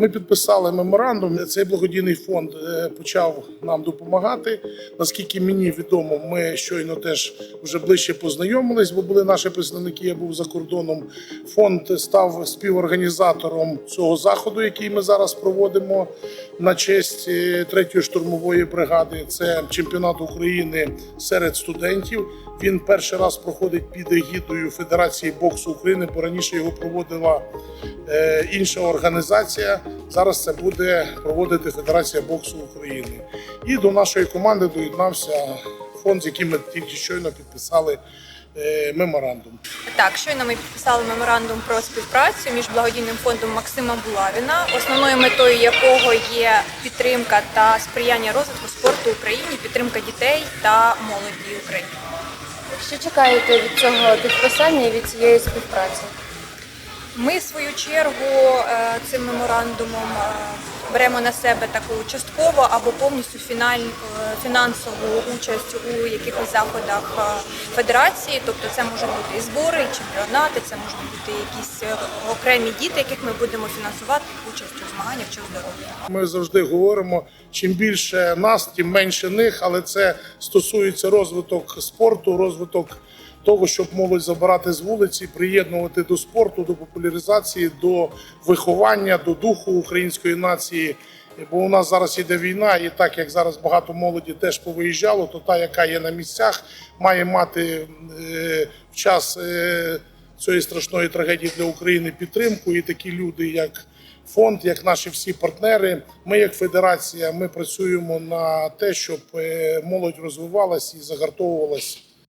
Ми підписали меморандум. Цей благодійний фонд е, почав нам допомагати. Наскільки мені відомо, ми щойно теж вже ближче познайомились, бо були наші представники. Я був за кордоном. Фонд став співорганізатором цього заходу, який ми зараз проводимо на честь е, третьої штурмової бригади. Це чемпіонат України серед студентів. Він перший раз проходить під егідою Федерації боксу України, бо раніше його проводила е, інша організація. Зараз це буде проводити Федерація боксу України. І до нашої команди доєднався фонд, з яким ми тільки щойно підписали е, меморандум. Так, щойно ми підписали меморандум про співпрацю між благодійним фондом Максима Булавіна, основною метою якого є підтримка та сприяння розвитку спорту в Україні, підтримка дітей та молоді України. Що чекаєте від цього підписання і від цієї співпраці? Ми в свою чергу е, цим меморандумом е, беремо на себе таку частково або повністю фіналь, е, фінансову участь у якихось заходах федерації. Тобто це можуть бути і збори, і чемпіонати, це можуть бути якісь окремі діти, яких ми будемо фінансувати участь у змаганнях чи у здоров'я. Ми завжди говоримо: чим більше нас, тим менше них. Але це стосується розвиток спорту, розвиток того, щоб молодь забирати з вулиці, приєднувати до спорту, до популяризації, до виховання, до духу української нації. Бо у нас зараз іде війна, і так як зараз багато молоді теж повиїжджало, то та, яка є на місцях, має мати е, в час е, цієї страшної трагедії для України підтримку. І такі люди, як фонд, як наші всі партнери, ми, як федерація, ми працюємо на те, щоб е, молодь розвивалась і загартовувалась